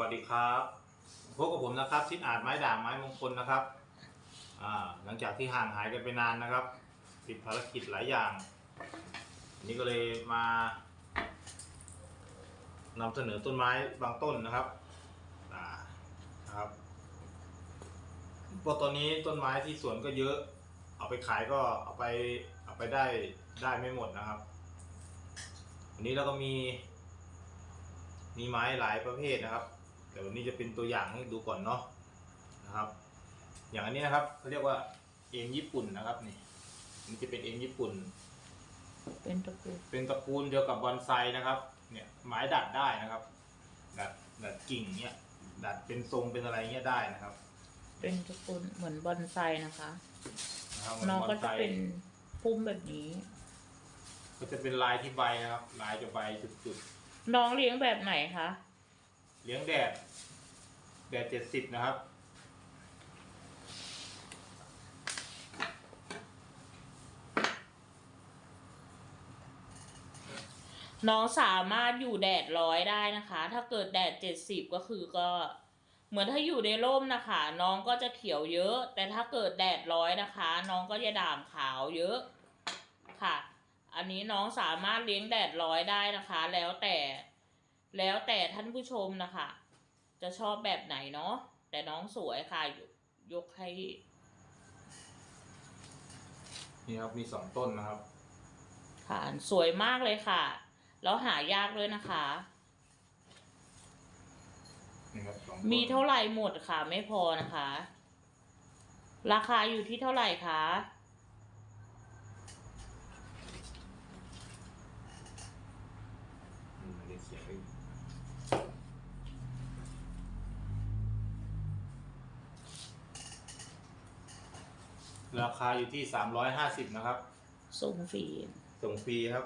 วัสดีครับพบกับผมนะครับชิดอาจไม้ด่างไม้มงคลนะครับหลังจากที่ห่างหายกันไปนานนะครับ ติดภารกิจหลายอย่างนนี้ก็เลยมานำเสนอต้นไม้บางต้นนะครับนะครับพราะตอนนี้ต้นไม้ที่สวนก็เยอะ เอาไปขายก็เอาไปเอาไปได้ได้ไม่หมดนะครับวันนี้เราก็มีมีไม้หลายประเภทนะครับ แต่วันนี้จะเป็นตัวอย่างให้ดูก่อนเนาะนะครับ อย่างอันนี้นะครับเขาเรียกว่าเอ็มญี่ปุ่นนะครับนี่นี่จะเป็นเอ็มญี่ปุ่น เป็นตระกูลเป็นตระกูลเดียวกับบอนไซนะครับ เนี่ยไม้ดัดได้นะครับ ดัดดัดกิ่งเนี่ยดัดเป็นทรงเป็นอะไรเงี้ยได้นะครับ เป็นตระกูลเหมือนบอนไซนะคะนะครับน้องบก็อนไซจะเป็นพุ่มแบบนี้ ก็จะเป็นลายที่ใบนะครับ ลายจะใบจุดน้องเลี้ยงแบบไหนคะๆ เลี้ยงแดด แดดเจ็ดสิบนะครับ น้องสามารถอยู่แดดร้อยได้นะคะ ถ้าเกิดแดดเจ็ดสิบก็คือก็ เหมือนถ้าอยู่ในร่มนะคะ น้องก็จะเขียวเยอะ แต่ถ้าเกิดแดดร้อยนะคะ น้องก็จะด่างขาวเยอะค่ะ อันนี้น้องสามารถเลี้ยงแดดร้อยได้นะคะ แล้วแต่ แล้วแต่ท่านผู้ชมนะคะ จะชอบแบบไหนเนาะแต่น้องสวยค่ะยกยกให้ นี่ครับมีสองต้นนะครับ ค่ะสวยมากเลยค่ะ แล้วหายากด้วยนะคะ นี่ครับสองต้นมีเท่าไหร่หมดค่ะ ไม่พอนะคะ ราคาอยู่ที่เท่าไหร่คะอืมไม่ได้เขียนไว้ ราคาอยู่ที่สามร้อยห้าสิบนะครับ ส่งฟรีส่งฟรีครับ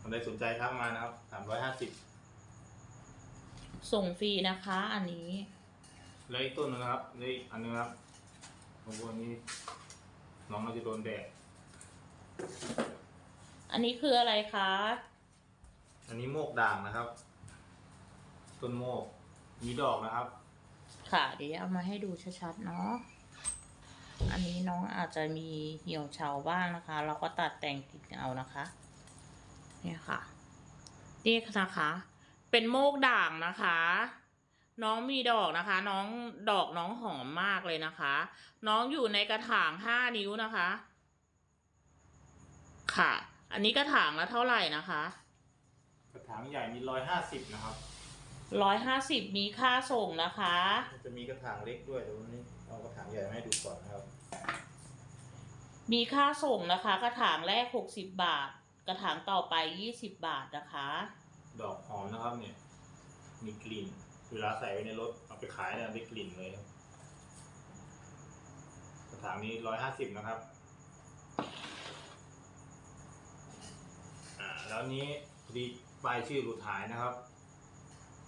คนใดสนใจทักมานะครับสามร้อยห้าสิบส่งฟรีนะคะ อันนี้แล้วอีกต้นนึงนะครับนี่อันนึงครับผมว่านี้น้องเราจะโดนแดด อันนี้คืออะไรคะอันนี้โมกด่างนะครับ ต้นโมก มีดอกนะครับ ค่ะ เดี๋ยวเอามาให้ดูชัดๆเนาะ อันนี้น้องอาจจะมีเหี่ยวเฉาบ้างนะคะ เราก็ตัดแต่งกิ่งเอานะคะเนี่ยค่ะนี่นะคะ เป็นโมกด่างนะคะ น้องมีดอกนะคะ น้องดอกน้องหอมมากเลยนะคะ น้องอยู่ในกระถางห้านิ้วนะคะ ค่ะ อันนี้กระถางละเท่าไหร่นะคะ กระถางใหญ่มีร้อยห้าสิบนะครับร้อยห้าสิบมีค่าส่งนะคะ จะมีกระถางเล็กด้วยแต่วันนี้ เอากระถางใหญ่มาให้ดูก่อนนะครับ มีค่าส่งนะคะ กระถางแรกหกสิบบาท กระถางต่อไปยี่สิบบาทนะคะ ดอกหอมนะครับเนี่ย มีกลิ่น เวลาใส่ไว้ในรถเอาไปขายเนี่ยได้กลิ่นเลยครับกระถางนี้ร้อยห้าสิบนะครับ อ่า แล้วนี้พอดีป้ายชื่อหลุดหายนะครับ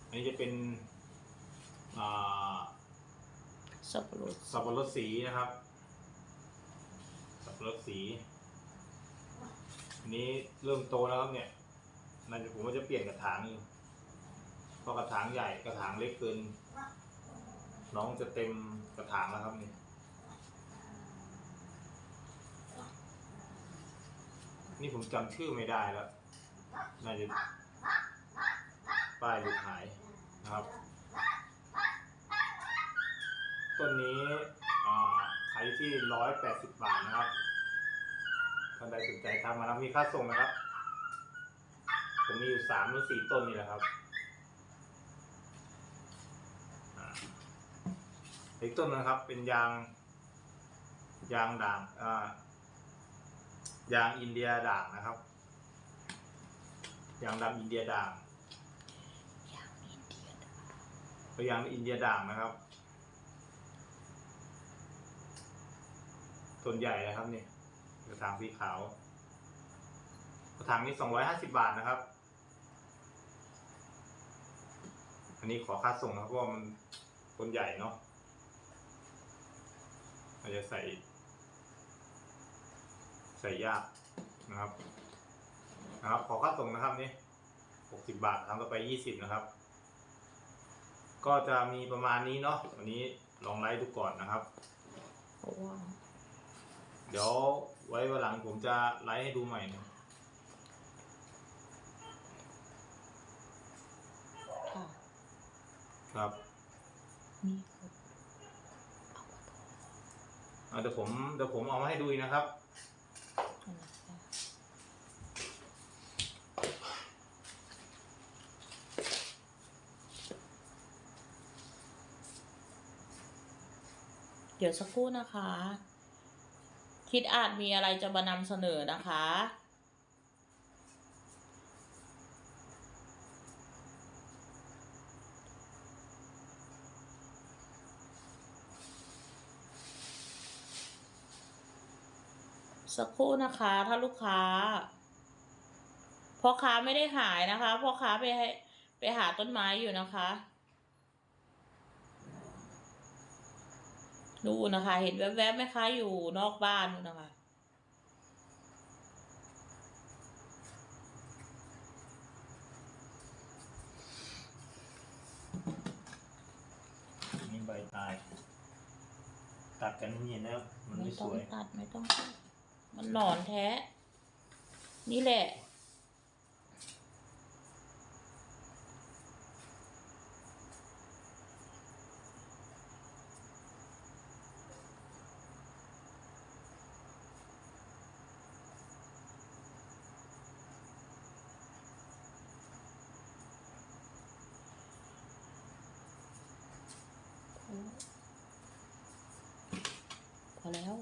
อันนี้จะเป็น อ่า สับปะรดสับปะรดสีนะครับ สับปะรดสีอันนี้เริ่มโตแล้วครับเนี่ยน่าจะผมว่าจะเปลี่ยนกระถางอยู่เพราะกระถางใหญ่กระถางเล็กเกิน น้องจะเต็มกระถางแล้วครับเนี่ยนี่ผมจำชื่อไม่ได้แล้ว น่าจะป้ายหลุดหายนะครับ ต้นนี้อ่าขายอยู่ที่ร้อยแปดสิบบาทนะครับท่านใดสนใจทำมาแล้วมีค่าส่งนะครับ ผมมีอยู่สามหรือสี่ต้นนี่แหละครับอ่าอีกต้นนึงนะครับเป็นยางยางด่างอ่ายางอินเดียด่างนะครับ ยางดำอินเดียด่างอย่างอินเดียก็ยางอินเดียด่างนะครับ ส่วนใหญ่นะครับนี่กระถางสีขาว กระถางนี้สองร้อยห้าสิบาทนะครับ อันนี้ขอค่าส่งนะครับเพราะมันคนใหญ่เนาะอาจจะใส่ ใส่ยากนะครับนะครับ ขอค่าส่งนะครับนี่หกสิบาทครั้งต่อไปยี่สิบนะครับ ก็จะมีประมาณนี้เนาะวันนี้ลองไลฟ์ดูก่อนนะครับเพราว เดี๋ยวไว้วันหลังผมจะไลฟ์ให้ดูใหม่นะค่ะครับ นี่เอาเดี๋ยวผมเดี๋ยวผมเอามาให้ดูอีกนะครับคืออะไรคะเดี๋ยวสักครู่นะคะ คิดอาจมีอะไรจะมานำเสนอนะคะ สักครู่นะคะถ้าลูกค้าพ่อค้าไม่ได้หายนะคะพ่อค้าไปให้ไปหาต้นไม้อยู่นะคะ ดูนะคะ เห็นแวบๆไหมคะอยู่นอกบ้านนู่นนะคะนี่ใบตาย ตัดกันนี่นะมันไม่ไม่สต้องวยตัดไม่ต้องตัดมันหนอนแท้ นี่แหละ พอ แล้ว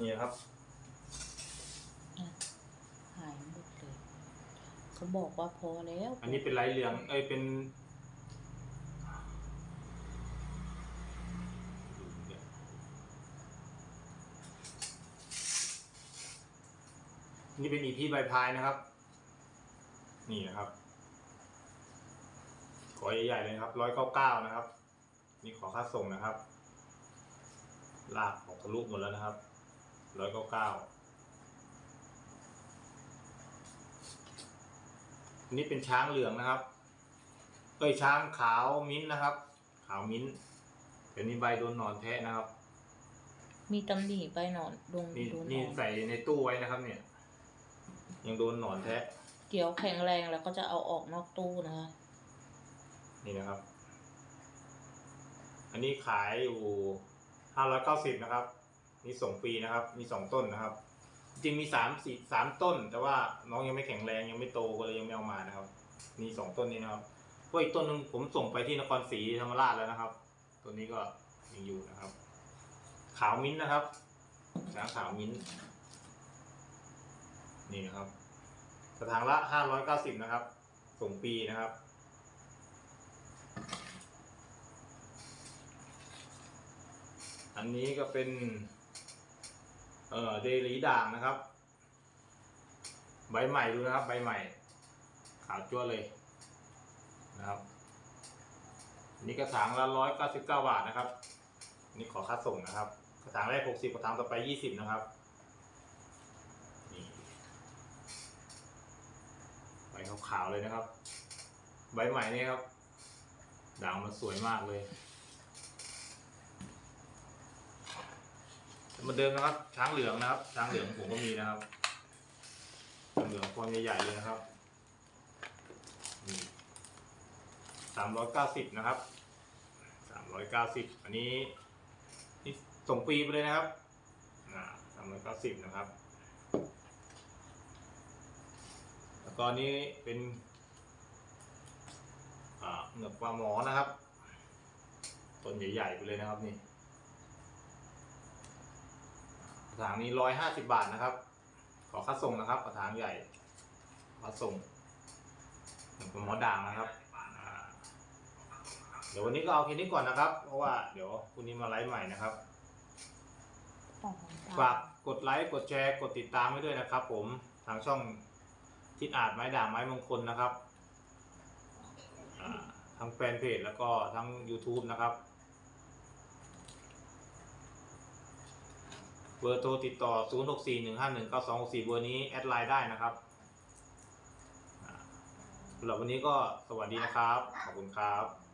นี่นะครับ หายหมดเลย เขาบอกว่าพอแล้ว อันนี้เป็นไรเหลือง เอ้ยเป็น นี่เป็นอีที่ใบพายนะครับ นี่นะครับขอใหญ่ๆเลยนะครับร้อยเก้าเก้านะครับ นี่ขอค่าส่งนะครับ ลากออกทะลุหมดแล้วนะครับร้อยเก้าเก้าอันนี้เป็นช้างเหลืองนะครับเอ้ยช้างขาวมิ้นท์นะครับ ขาวมิ้นท์เดี๋ยวนี้ใบโดนหนอนแทะนะครับ มีตำหนิไปหนอนดงนี่โดนหนนี่อนใส่ในตู้ไว้นะครับ เนี่ย ยังโดนหนอนแทะ เกี่ยวแข็งแรงแล้วก็จะเอาออกนอกตู้นะคะ นี่นะครับ อันนี้ขายอยู่ห้าร้อยเก้าสิบนะครับนี่ส่งฟรีนะครับ มีสองต้นนะครับ จริงมีสามสี่สามต้น แต่ว่าน้องยังไม่แข็งแรงยังไม่โตก็เลยยังไม่เอามานะครับ มีสองต้นนี้นะครับเพราะอีกต้นหนึงผมส่งไปที่นครศรีธรรมราชแล้วนะครับต้นนี้ก็ยังอยู่นะครับ ขาวมิ้นท์นะครับช้างขาวมิ้นท์ นี่นะครับกระถางละห้าร้อยเก้าสิบนะครับ ส่งฟรีนะครับ อันนี้ก็เป็น เอ่อเดลีด่างนะครับ ใบใหม่ดูนะครับ ใบใหม่ ขาวจั่วเลยนะครับนี่กระถางละร้อยเก้าสิบเก้าบาทนะครับนนี่ขอค่าส่งนะครับ กระถางแรกหกสิบกระถางต่อไปยี่สิบนะครับ ใบขาวๆเลยนะครับ ใบใหม่นี่ครับ ด่างมันสวยมากเลยเหมือนเดิมนะครับ ช้างเหลืองนะครับ ช้างเหลืองผมก็มีนะครับช้างเหลืองฟอร์มใหญ่ๆเลยนะครับสามร้อยเก้าสิบนะครับสามร้อยเก้าสิบอันนี้นี่ส่งฟรีไปเลยนะครับสามร้อยเก้าสิบนะครับ แล้วก็อันนี้เป็นอ่าเหงือกปลาหมอนะครับต้นใหญ่ๆไปเลยนะครับนี่กระถางนี้ร้อยห้าสิบาทนะครับ ขอค่าส่งนะครับกระถางใหญ่ค่าส่งหนึ่งเป็นหมอด่างนะครับอ่าเดี๋ยววันนี้ก็เอาแค่นี้ก่อนนะครับ เพราะว่าเดี๋ยวพรุ่งนี้มาไลฟ์ใหม่นะครับฝากกดไลค์กดแชร์กดติดตามไว้ด้วยนะครับ ผมทางช่อง ทิศอาจไม้ด่างไม้มงคลนะครับทั้งแฟนเพจแล้วก็ทั้ง YouTube นะครับ เบอร์โทรติดต่อ 0641519264 เบอร์นี้แอดไลน์ได้นะครับสำหรับวันนี้ก็สวัสดีนะครับ ขอบคุณครับ